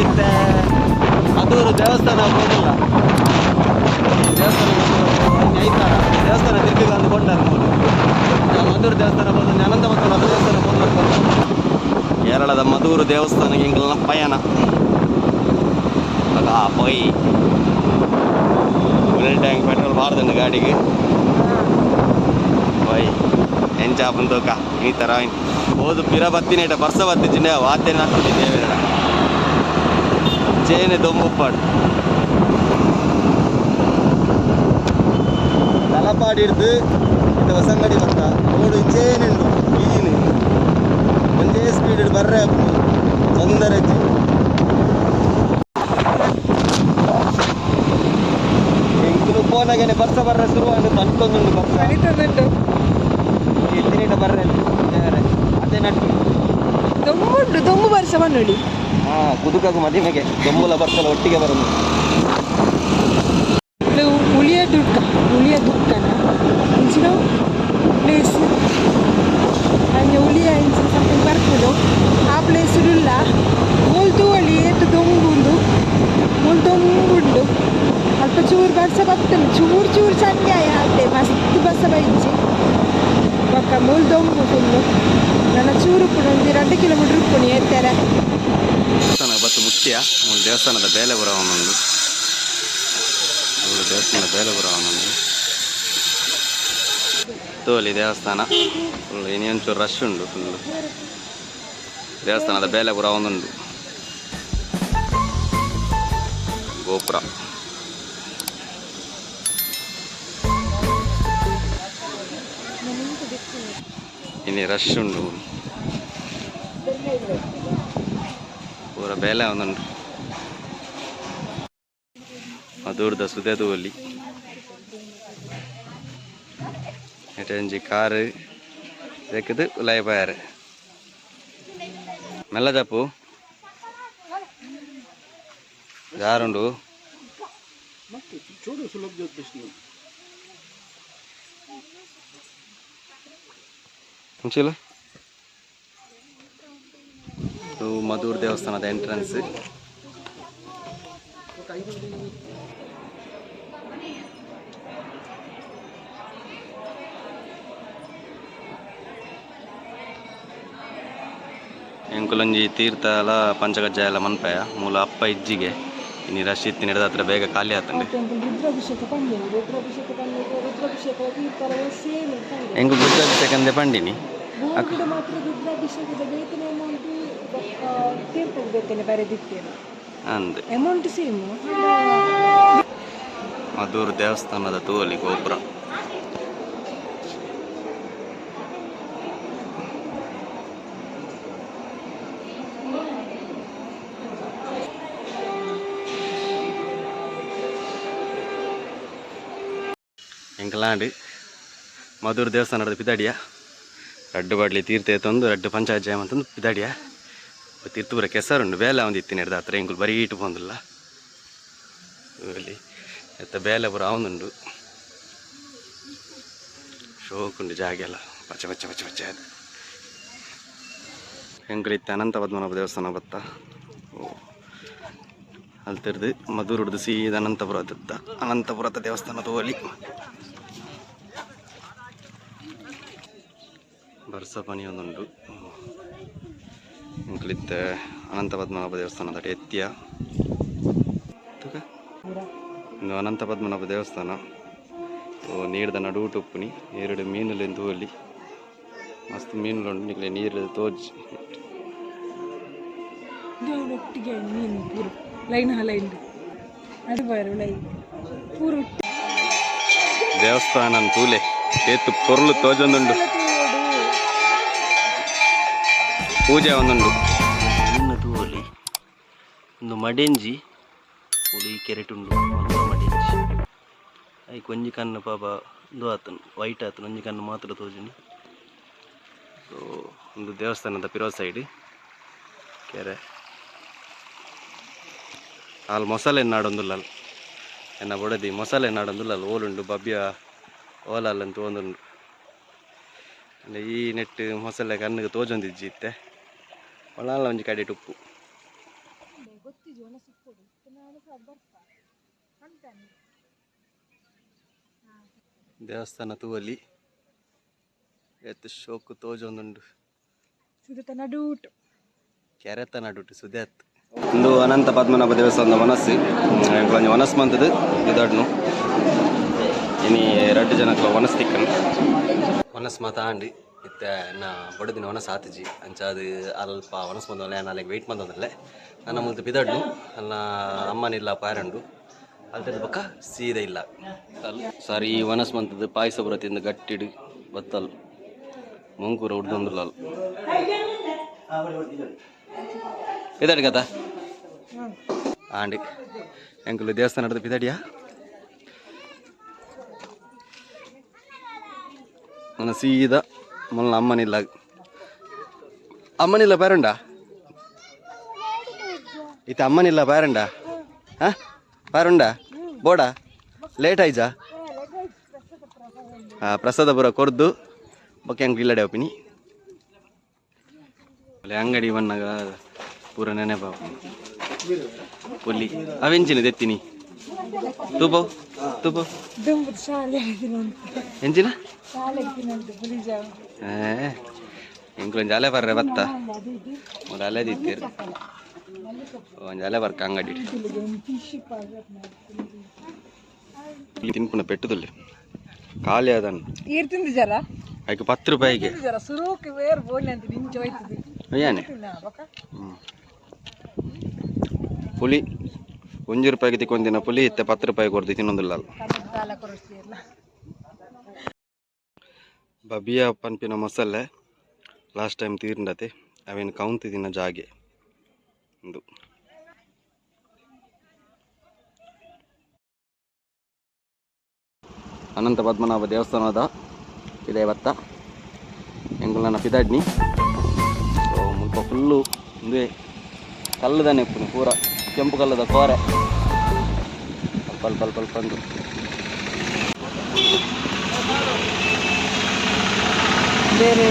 ಎಂಕಲಿತ್ತೆ ಅದೂರು ದೇವಸ್ಥಾನ ಹೋಗಿಲ್ಲ. ದೇವಸ್ಥಾನ ಐತಾರ. ದೇವಸ್ಥಾನ ತಿರ್ಗಿಗೆ ಅಂದ್ಕೊಂಡಾರ ನಾವು ಮಧೂರು ದೇವಸ್ಥಾನ ಬಂದು ಅನಂತ ಮಕ್ಕಳ ದೇವಸ್ಥಾನ ಬಂದು ಕೇರಳದ ಮಧೂರು ದೇವಸ್ಥಾನಕ್ಕೆ ಇಂಗ್ಲ ಪಯಣ. ಆಗ ಪೈ. ಫುಲ್ ಟ್ಯಾಂಕ್ ಪೆಟ್ರೋಲ್ ಬಾರ್ದಂಡು ಗಾಡಿಗೆ. ಪೈ. ಎಂಚಾಪನ್ ಬಂದೋಕ. ಈ ಥರ ಹೋದು ಪಿರ ಬತ್ತಿನೇಟ ಬರ್ಸ ಬತ್ತಿಜಿಂಡೆ ವಾದ್ಯ ಹಾಕ್ತಿದ್ದೇವೆ ಚೇನೆ ದೊಂಬುಪ್ಪಾಡು ತಲಪಾಡಿ ಹಿಡ್ದು ಇದು ಹೊಸಂಗಡಿ ಬಂತ ರೋಡು ಇಂಚೇನುಂಡು ಈನು ಒಂದೇ ಸ್ಪೀಡ್ ಬರ್ರೆ ತೊಂದರೆಜ್ಜಿ ಇಂಕುಲು ಫೋನಾಗೇನೆ ಬರ್ಸ ಬರ್ರೆ ಶುರುವಾಗಿ ಬಂತೊಂದುಂಡು ಬರ್ಸ ಕಲಿತದಂಡು ಎತ್ತಿನೇಟ ಬರ್ರೆ ದೇವರೇ ಅದೇ ನಟ್ಟು ದೊಂಬುಂಡು ದೊಂಬು ವರ್ಷ ನೋಡಿ ಹಾ ಕುದುಕಗು ಮದಿಮೆಗೆ ದೊಂಬುಲ ಬರ್ಸಲ ಒಟ್ಟಿಗೆ ಬರೋದು ಹುಲಿಯ ದುಡ್ಕ ಹುಲಿಯ ದುಡ್ಕನ ಇಂಚಿನ ಪ್ಲೇಸ್ ಅಂಜ ಹುಲಿಯ ಸಮಥಿಂಗ್ ಬರ್ಬೋದು ಆ ಪ್ಲೇಸ್ ಇಲ್ಲ. ಮುಲ್ದು ಅಲ್ಲಿ ಏತು ದೊಂಗುಂದು ಮುಲ್ ದೊಂಬುಂಡು ಅಲ್ಪ ಚೂರು ಬರ್ಸ ಬರ್ತದೆ, ಚೂರು ಚೂರು ಸಂಜಾಯ ಅಲ್ಲೇ ಮಸ್ತ್ ಬಸ್ಸ ಬೈಂಚಿ ಪಕ್ಕ ಮುಲ್ ದೊಂಬು ಫುಲ್ಲು ನನ್ನ ಚೂರು ಕೂಡ ಒಂದು ಎರಡು ಕಿಲೋಮೀಟರ್ ಉಪ್ಪುನಿ ಎತ್ತಾರೆ. ದೇವಸ್ಥಾನ ಬತ್ತು ಮುಖ್ಯ ಮೂರು ದೇವಸ್ಥಾನದ ಬೇಲೆ ಬರವನೊಂದು ಮೂರು ದೇವಸ್ಥಾನದ ಬೇಲೆ ಬರವನೊಂದು ತೋಲಿ ದೇವಸ್ಥಾನ ಫುಲ್ ಇನ್ನೊಂಚೂರು ರಶ್ ಉಂಡು ಫುಲ್ಲು ದೇವಸ್ಥಾನದ ಬೇಲೆ ಪುರ ಒಂದುಂಡು ಗೋಪುರ ಇನ್ನು ರಶ್ ಉಂಡು ಬೇಲೆ ಒಂದುಂಡು ಮಧುರ್ದ ಸುದೇದುವಲ್ಲಿ ಎಟಂಜಿ ಕಾರು ಬೇಕಿದ್ದು ಉಲಾಯಿ ಪಾಯಾರೆ ಮೆಲ್ಲ ಜಪ್ಪು ಯಾರುಂಡು ಮುಂಚಿಲ್ಲ ಇದು ಮಧುರ್ ದೇವಸ್ಥಾನದ ಎಂಟ್ರೆನ್ಸ್ ಎಂಕುಲೊಂಜಿ ತೀರ್ಥಲ ಎಲ್ಲ ಮನ್ಪಯ, ಮೂಲ ಅಪ್ಪ ಇಜ್ಜಿಗೆ. ಇನ್ನು ರಶ್ ಇತ್ತಿ, ನಡೆದ ಹತ್ರ ಬೇಗ ಖಾಲಿ ಆತಂಡೆ ಪಂಡಿನ? ರುದ್ರಾಭಿಷೇಕ ಬುದ್ಧಾಭಿಷೇಕಂದೆ ಪಂಡಿನಿ ತೀರ್ಥದ ವೇತನ ಬರೆದಿತ್ತೇನೆ ಅಂದೆ. ಅಮೌಂಟ್ ಸೇಮ್ ಮಧುರ್ ದೇವಸ್ಥಾನದ ತೋಲಿ ಗೋಪುರ. ಎಂಕಲಾಂಡ್ ಮಧುರ್ ದೇವಸ್ಥಾನದ ಪಿದಾಡಿಯ. ರಡ್ಡು ಬಾಡ್ಲಿ ತೀರ್ಥ ತಂದು ರಡ್ಡು ಪಂಚಾಯತ್ ಜಯಮ್ ಅಂತಂದು ಪಿದಾಡಿಯ. ತೀರ್ಥಪುರ ಕೆಸರುಂಡು ಬೇಲೆ ಒಂದು ಇತ್ತಿನ ಹಿಡ್ದು ಹತ್ರ ಎಂಕುಲು ಬರೀ ಇಟ್ಟು ಬಂದಿಲ್ಲ. ಇಲ್ಲಿ ಎತ್ತ ಬೇಲೆ ಪುರ ಅವನುಂಡು ಶೋಕುಂಡು ಜಾಗ ಎಲ್ಲ. ಪಚ್ಚ ಪಚ್ಚ ಪಚ್ಚ ಪಚ್ಚ ಅದು ಇತ್ತು? ಅನಂತ ಪದ್ಮನಾಭ ದೇವಸ್ಥಾನ ಬತ್ತ? ಓ. ಅಲ್ತಿರ್ದು ಮಧುರ್ ಹಿಡ್ದು ಸೀದ ಅನಂತಪುರ ಅನಂತಪುರದ ದೇವಸ್ಥಾನ ದೇವಸ್ಥಾನದ ಬರ್ಸ ಪನಿ ಒಂದುಂಡು ಎಂಕುಲಿತ್ತ ಅನಂತ ಪದ್ಮನಾಭ ದೇವಸ್ಥಾನದ ಎತ್ತಿಯ. ಇನ್ನು ಅನಂತ ಪದ್ಮನಾಭ ದೇವಸ್ಥಾನ. ಓ ನಡು ಟುಪ್ಪುನಿ ಎರಡು ಮೀನುಲೆಂದು ಅಲ್ಲಿ ಮಸ್ತ್ ಮೀನುಗಳು ನಿಕ್ಲೆ ನೀರು ತೋಜಿ. ಒಟ್ಟಿಗೆ ಮೀನು ಪೂರು ಲೈನ್ ಲೈನ್ ಅದು ಬರು ಲೈನ್. ಪೂರು ದೇವಸ್ಥಾನ ತೂಲೆ ಏತು ಪೊರ್ಲು ತೋಜೊಂದುಂಡು. ಪೂಜೆ ಒಂದುಂಡು ಇನ್ನು ತೂಲಿ ಒಂದು ಮಡೆಂಜಿ ಉಳಿ ಕೆರೆಟುಂಡು, ಒಂದು ಮಡೆಂಜಿ. ಐ ಒಂಜಿ ಕಣ್ಣು ಪಾಪ ಇದು ಆತನು ವೈಟ್ ಆತನು, ಒಂಜಿ ಕಣ್ಣು ಮಾತ್ರ ತೋಜುನಿ. ಸೊ ಒಂದು ದೇವಸ್ಥಾನದ ಪಿರೋ ಸೈಡ್ ಕೆರೆ. ಅಲ್ಲಿ ಮೊಸಳೆ ನಾಡೊಂದುಲ್ಲ ಎನ್ನ ಬೊಡದಿ ಮೊಸಳೆ ನಾಡೊಂದುಲ್ಲ ಓಲುಂಡು, ಬಬ್ಯ ಓಲಲ್ಲಂತ ಒಂದುಂಡು ಅಂದ್ರೆ ಈ ನೆಟ್ಟು ಮೊಸಳೆ ಕಣ್ಣಿಗೆ ತೋಜೊಂದಿಜ್ಜಿ ಇತ್ತೆ. ಒಳಾಲ ಒಂಜಿ ಕಡೆ ಉಪ್ಪು ದೇವಸ್ಥಾನ ತೂವಲ್ಲಿ. ಎತ್ತು ಶೋಕು ತೋಜೊಂದುಂಡು ಸುದತ ನಡೂಟು. ಕೆರೆತ ನಡುಟು ಸುದ್ಯಾತ್ ಇಂದು ಅನಂತ ಪದ್ಮನಾಭ ದೇವಸ್ಥಾನದ ಮನಸ್ಸು. ಕೊಂಚ ಮನಸ್ಸು ಮಂತದ ಇದಡ್ನು ಇನಿ ಎರಡು ಜನಕ್ಕೆ ಮನಸ್ಸು ತಿಕ್ಕನು ಮನಸ್ಸು ಮಾತ ಆಂಡಿ. ಇತ್ತ ನಾ ಬಡದಿನ ವನಸ್ ಆತಜಿ ಅಂಚ ಅದು ಅಲ್ಪ ವನಸ್ ಬಂದವಲ್ಲ ನಾನು ಅಲ್ಲಿಗೆ ವೆಯ್ಟ್ ಬಂದದಲ್ಲೇ. ನನ್ನ ಮುಂದೆ ಬಿದಡ್ನು, ಅಲ್ಲ ಅಮ್ಮನಿಲ್ಲ ಪಾರಂಡು ಅಲ್ತದ ಪಕ್ಕ ಸೀದೆ ಇಲ್ಲ. ಸಾರಿ, ಈ ವನಸ್ ಮಂತದ ಪಾಯಸ ಬರತ್ತಿಂದ ಗಟ್ಟಿಡು, ಬತ್ತಲ್. ಮುಂಕೂರ ಉಡ್ದೊಂದುಲ್ಲ ಇದಾಡಿ ಕತ ಆಂಡಿ ಎಂಕುಲು ದೇವಸ್ಥಾನ ನಡೆದು ಬಿದಡಿಯಾ? ನನ್ನ ಸೀದಾ ಮೊನ್ನ ಅಮ್ಮನಿಲ್ಲ ಅಮ್ಮನಿಲ್ಲ ಬೇರಂಡ ಇತ್ತ ಅಮ್ಮನಿಲ್ಲ ಬೇರಂಡ ಹಾ బోడా ಬೋಡ ಲೇಟ್ ಆಯ್ಜಾ ಹಾಂ ಪ್ರಸಾದ ಬರ ಕೊರ್ದು ಬೊಕ್ಕೆ ಹಂಗೆ ಇಲ್ಲಡೆ ಒಪ್ಪಿನಿ ಅಲ್ಲೇ ಅಂಗಡಿ ಬಣ್ಣಗ ಪೂರ ನೆನೆಪ ಪುಲ್ಲಿ ಅವೆಂಚಿನ ತೆತ್ತೀನಿ ತೂಪವು ತೂಪವು ದುಂಬುದು ಶಾಲೆ ಹಿಡಿದಿನಂತೆ ಎಂಚಿನ ಶಾಲೆ ಹಿಡಿದಿನಂತೆ ಬುಲಿಜಾವ ಏ ಇಂಕ್ಲೊಂದು ಅಲೆ ಬರ್ರೆ ಬತ್ತ ಅದು ಇದು ಒಂದು ಅಲೆ ದಿತ್ತೀರಿ ಒಂದು ಅಲೆ ಬರ್ಕ ಅಂಗಡಿ ಇಲ್ಲಿಗೆ ಒಂದು ಫಿಶ್ ಪಾರ್ಲರ್ ಇಲ್ಲಿ ತಿನ್ಪುಣ ಪೆಟ್ಟುದಲ್ಲಿ ಖಾಲಿ ಅದನ್ನು ಈರ್ ತಿಂದು ಜರ ಅದಕ್ಕೆ ಪತ್ತು ರೂಪಾಯಿಗೆ ತಿಂದು ಜರ ಸುರುಕ್ಕೆ ಬೇರೆ ಬೋಲಿ ಅಂತ ನಿಂಚು ಹೋಯ್ತದೆ ಏನೇ ತಿನ್ನ ಬಕ ಹ್ಞೂ ಪುಲಿ ಒಂಜಿ ರೂಪಾಯಿಗೆ ತಿಕ್ಕೊಂದಿನ ಪುಲಿ, ಇತ್ತೆ ಪತ್ತು ರೂಪಾಯಿ ಕೊಡ್ದು ತಿನ್ನೊಂದಿಲ್ಲ ಬಬಿಯ ಪನ್ಪಿನ ಮಸಾಲೆ ಲಾಸ್ಟ್ ಟೈಮ್ ತೀರ್ಂಡತೆ ಅವೇನು ಕೌಂತಿದಿನ ಜಾಗೆ. ಒಂದು ಅನಂತ ಪದ್ಮನಾಭ ದೇವಸ್ಥಾನದ ಇದೆ ಭತ್ತ ಎಂಗುಲನ ಪಿದಾಡ್ನಿ. ಮುಲ್ಪ ಫುಲ್ಲು ಒಂದೇ ಕಲ್ಲದಾನೆ ಪೂರ. ಕೆಂಪು ಕಲ್ಲದ ಕೋರೆ. ಅಲ್ಪ ಅಲ್ಪ ಪಲ್ ಬೇರೆ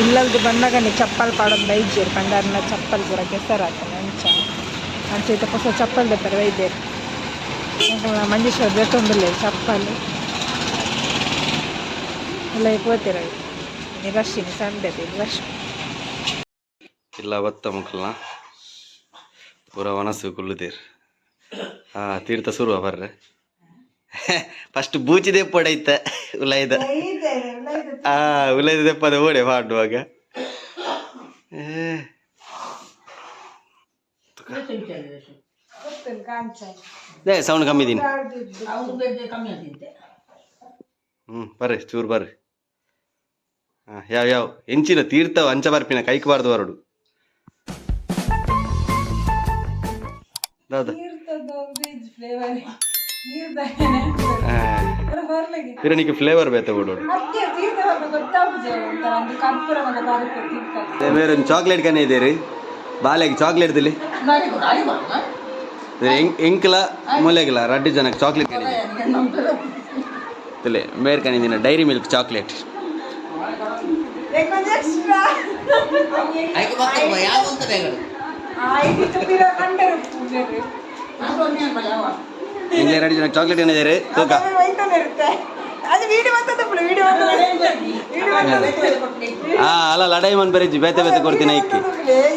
ಇಲ್ಲದ ಬಂದಾಗ ಚಪ್ಪಲ್ ಪಾಡೋದು ಬೈಜೇರು ಕಂಡಾರನ ಚಪ್ಪಲ್ ಪೂರ ಕೆಸರಾಗ್ತಾನೆ ಅಂಚ ಅಂಚೆ ಹೊಸ ಚಪ್ಪಲ್ ಬರ್ತಾರೆ ವೈದ್ಯರು. ಮಂಜೇಶ್ವರ ಬೇಕೊಂಬಿಲ್ಲ ಚಪ್ಪಲ್. ಎಲ್ಲ ಹೋಗ್ತೀರ ರಶ್ಶಿನಿ ಸಂಡೆ ರಶ್ ಇಲ್ಲ ಬತ್ತ ಮುಕ್ಕಲ್ನ ಪೂರ ಮನಸ್ಸು ಕುಲ್ಲುದೇರ್ ಹಾ ತೀರ್ಥ ಸುರುವ ಬರ್ರೆ ಫಸ್ಟ್ ಬೂಚಿ ದೆಪ್ಪಡ ಇತ್ತ, ಉಲೈದ. ಆ, ಉಲೈದ ದೆಪ್ಪದ ಓಡೆ ಮಾಡುವಾಗ ಸೌಂಡ್ ಕಮ್ಮಿ ಇದೀನಿ. ಹ್ಞೂ ಬರ್ರಿ, ಚೂರ್ ಬರ್ರಿ. ಹಾಂ ಯಾವ ಯಾವ? ಹೆಂಚಿನ ತೀರ್ಥ ಅಂಚ ಬರ್ಪಿನ ಕೈಕಬಾರ್ದು ಬರಡು ದಾದ ಕಿರಣಿಗೆ ಫ್ಲೇವರ್ ಬೇತೆ ಬಿಡು ಬೇರೆ ಒಂದು ಚಾಕ್ಲೇಟ್ ಕನೆ ಇದೆ ರೀ ಬಾಲೆಗೆ ಚಾಕ್ಲೇಟ್ ದಿಲ್ಲಿ ಎಂಕ್ಲ ಮೂಲೆಗಿಲ್ಲ ರಡ್ಡಿ ಜನಕ್ಕೆ ಚಾಕ್ಲೇಟ್ ಕನೆ ಮೇರ್ ಬೇರೆ ಕನಿದಿನ ಡೈರಿ ಮಿಲ್ಕ್ ಚಾಕ್ಲೇಟ್ ರಡ್ಡಿ ಜನಕ್ಕೆ ಚಾಕ್ಲೇಟ್ ಏನಿದೆ ರೀ ತೂಕ ಅದು ವಿಡಿಯೋ ಬಂತದ ವಿಡಿಯೋ ಹಾ ಅಲ್ಲ ಲಡಾಯಿ ಮನ್ ಬರೀಜಿ ಬೇತೆ ಬೇತೆ ಕೊಡ್ತೀನಿ ಇಕ್ಕಿ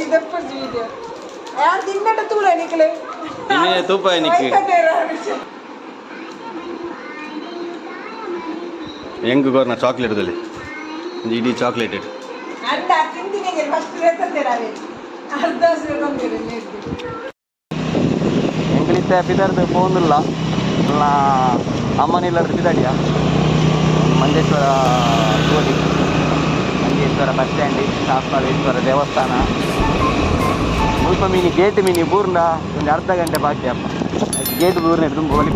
ಇದಪ್ಪ ವಿಡಿಯೋ ಯಾರು ತಿನ್ನಟ ತೂಳ ನಿಕ್ಲೆ ಇನ್ನೇ ತೂಪ ನಿಕ್ಕಿ ಹೆಂಗ್ ಗೋರ್ನ ಚಾಕ್ಲೇಟ್ ದಲ್ಲಿ ಒಂದು ಇಡೀ ಚಾಕ್ಲೇಟ್ ಇಟ್ಟು ಅರ್ಧ ತಂದಿರ ಎಂಕಲಿತ್ತೆ ಪಿದರ್ದು ಫೋನಿಲ್ಲ ಅಲ್ಲ ಅಮ್ಮನಿಲ್ಲ ಪಿದಾಡಿಯ ಮಂಜೇಶ್ವರ ಕೋಡಿ ಮಂಜೇಶ್ವರ ಬಸ್ ಸ್ಟ್ಯಾಂಡ್ ಶಾಸ್ತ್ರೇಶ್ವರ ದೇವಸ್ಥಾನ. ಮುಲ್ಪ ಮೀನಿ ಗೇಟ್ ಮೀನಿ ಬೂರ್ನ, ಒಂದು ಅರ್ಧ ಗಂಟೆ ಬಾಕಿ ಅಪ್ಪ. ಗೇಟ್ ಬೂರ್ನ ತುಂಬ ಹೋಲಿ